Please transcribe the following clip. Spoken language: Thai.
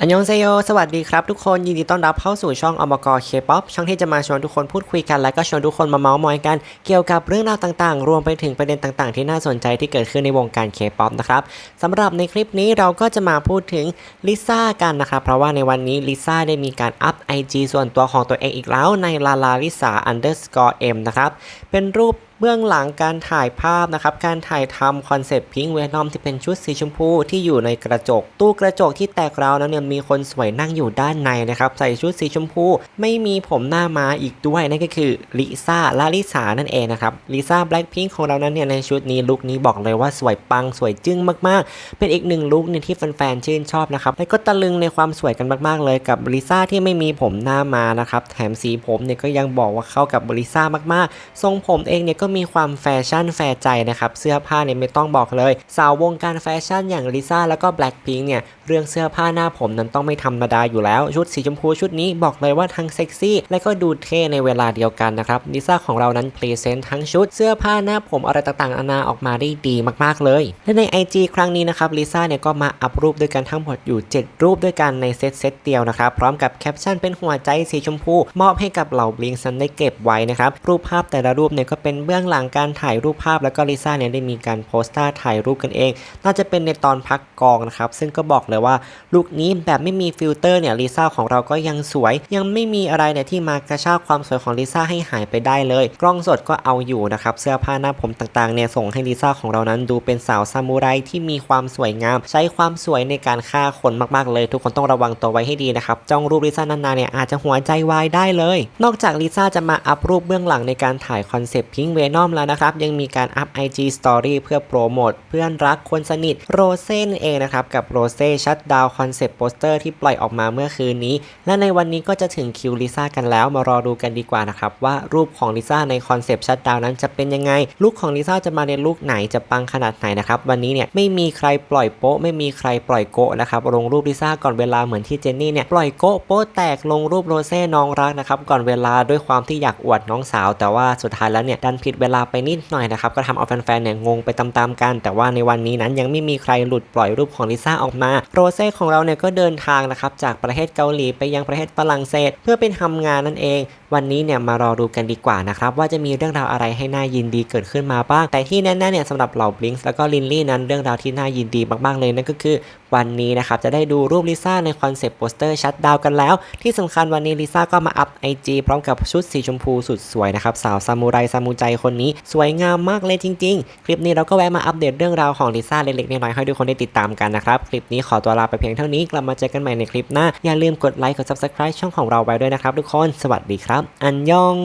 อันยองเซโย สวัสดีครับทุกคน ยินดีต้อนรับเข้าสู่ช่องอมกเคป๊อปช่องที่จะมาชวนทุกคนพูดคุยกัน และก็ชวนทุกคนมาเมาส์มอยกัน เกี่ยวกับเรื่องราวต่างๆ รวมไปถึงประเด็นต่างๆ ที่น่าสนใจที่เกิดขึ้นในวงการเคป๊อปนะครับสำหรับในคลิปนี้เราก็จะมาพูดถึงลิซ่ากันนะครับ เพราะว่าในวันนี้ลิซ่าได้มีการอัพ IG ส่วนตัวของตัวเองอีกแล้วในลาลาลิซ่า underscore m นะครับ เป็นรูปเบื้องหลังการถ่ายภาพนะครับ การถ่ายทำคอนเซปต์พิงเวนอมที่เป็นชุดสีชมพูที่อยู่ในกระจก ตู้กระจกที่แตกราวนั้นเนี่ยมีคนสวยนั่งอยู่ด้านในนะครับ ใส่ชุดสีชมพู ไม่มีผมหน้าม้าอีกด้วย นั่นก็คือลิซ่าลาลิสานั่นเองนะครับลิซ่าแบล็คพิงของเรานั้นเนี่ยในชุดนี้ลุคนี้บอกเลยว่าสวยปังสวยจึ้งมากๆ เป็นอีกหนึ่งลุคเนี่ยที่แฟนๆชื่นชอบนะครับและก็ตะลึงในความสวยกันมากๆเลยกับลิซ่าที่ไม่มีผมหน้ามานะครับแถมสีผมเนี่ยก็ยังบอกว่าเข้ากับลิซ่ามากๆ ทรงผมเองเนี่ยก็็มีความแฟชั่นแฟร์ใจนะครับ เสื้อผ้าเนี่ยไม่ต้องบอกเลย สาววงการแฟชั่นอย่างลิซ่าแล้วก็แบล็คพิงเนี่ยเรื่องเสื้อผ้าหน้าผมนั้นต้องไม่ธรรมดาอยู่แล้ว ชุดสีชมพูชุดนี้บอกเลยว่าทั้งเซ็กซี่ และก็ดูเท่ในเวลาเดียวกันนะครับลิซ่าของเรานั้นพรีเซนต์ทั้งชุดเสื้อผ้าหน้าผมอะไรต่างๆนานาออกมาได้ดีมากๆเลย และใน IG ครั้งนี้นะครับลิซ่าเนี่ยก็มาอัพรูปด้วยกันทั้งหมดอยู่ 7 รูปด้วยกันในเซตเซตเดียวนะครับพร้อมกับแคปชั่นเป็นหัวใจสีชมพูมอบให้กับเหล่าบลิงซันได้เก็บไว้นะครับรูปภาพแต่ละรูปเนี่ยก็เป็นเบื้ื้องหลังการถ่ายรูปภาพแล้วก็ลิซ่าเนี่ยได้มีการโพสต์ท่าถ่ายรูปกันเอง น่าจะเป็นในตอนพักกองนะครับ ซึ่งก็บอกเลยว่าลุคนี้แบบไม่มีฟิลเตอร์เนี่ยลิซ่าของเราก็ยังสวย ยังไม่มีอะไรเนี่ยที่มากระชากความสวยของลิซ่าให้หายไปได้เลย กล้องสดก็เอาอยู่นะครับเสื้อผ้าหน้าผมต่างๆเนี่ยส่งให้ลิซ่าของเรานั้นดูเป็นสาวซามูไรที่มีความสวยงาม ใช้ความสวยในการฆ่าคนมากๆเลย ทุกคนต้องระวังตัวไว้ให้ดีนะครับจ้องรูปลิซ่านานๆเนี่ยอาจจะหัวใจวายได้เลย นอกจากลิซ่าจะมาอัพรูปเบื้องหลังในการถ่ายคอนเซปต์พิงเวนอมแล้วนะครับ ยังมีการอัพ IG Story เพื่อโปรโมทเพื่อนรักคนสนิทโรเซ่นเองนะครับ กับโรเซ่ชัดดาวคอนเซปต์โปสเตอร์ที่ปล่อยออกมาเมื่อคืนนี้ และในวันนี้ก็จะถึงคิวลิซ่ากันแล้วมารอดูกันดีกว่านะครับ ว่ารูปของลิซ่าในคอนเซปต์ชัดดาวนั้นจะเป็นยังไงลุคของลิซ่าจะมาในลุคไหนจะปังขนาดไหนนะครับ วันนี้เนี่ยไม่มีใครปล่อยโป๊ะไม่มีใครปล่อยโกะนะครับลงรูปลิซ่าก่อนเวลาเหมือนที่เจนนี่เนี่ยปล่อยโกะโป๊ะแตกลงรูปโรเซ่น้องรักนะครับก่อนเวลาด้วยความที่อยากอวดน้องสาว แต่ว่าสุดท้ายแล้วเนี่ยดันผิดเวลาไปนิดหน่อยนะครับ ก็ทำเอาแฟนๆเนี่ยงงไปตามๆกัน แต่ว่าในวันนี้นั้นยังไม่มีใครหลุดปล่อยรูปของลิซ่าออกมา โรเซ่ของเราเนี่ยก็เดินทางนะครับจากประเทศเกาหลีไปยังประเทศฝรั่งเศส เพื่อไปทำงานนั่นเอง วันนี้เนี่ยมารอดูกันดีกว่านะครับว่าจะมีเรื่องราวอะไรให้น่ายินดีเกิดขึ้นมาบ้าง แต่ที่แน่ๆเนี่ยสำหรับเหล่าบลิงส์แล้วก็ลินลี่นั้นเรื่องราวที่น่ายินดีมากๆเลยนั่นก็คือวันนี้นะครับจะได้ดูรูปลิซ่าในคอนเซปต์โปสเตอร์ชัดดาวกันแล้ว ที่สำคัญวันนี้ลิซ่าก็มาอัพ IG พร้อมกับชุดสีชมพูสุดสวยนะครับสาวซามูไรซามูใจคนนี้สวยงามมากเลยจริง ๆ คลิปนี้เราก็แวะมาอัปเดตเรื่องราวของลิซ่าเล็กๆน้อยๆให้ทุกคนได้ติดตามกันนะครับ คลิปนี้ขอตัวลาไปเพียงเท่านี้ กลับมาเจอกันใหม่ในคลิปหน้า อย่าลืมกดไลค์ กด subscribe ช่องของเราไว้ด้วยนะครับทุกคน สวัสดีครับ อันยอง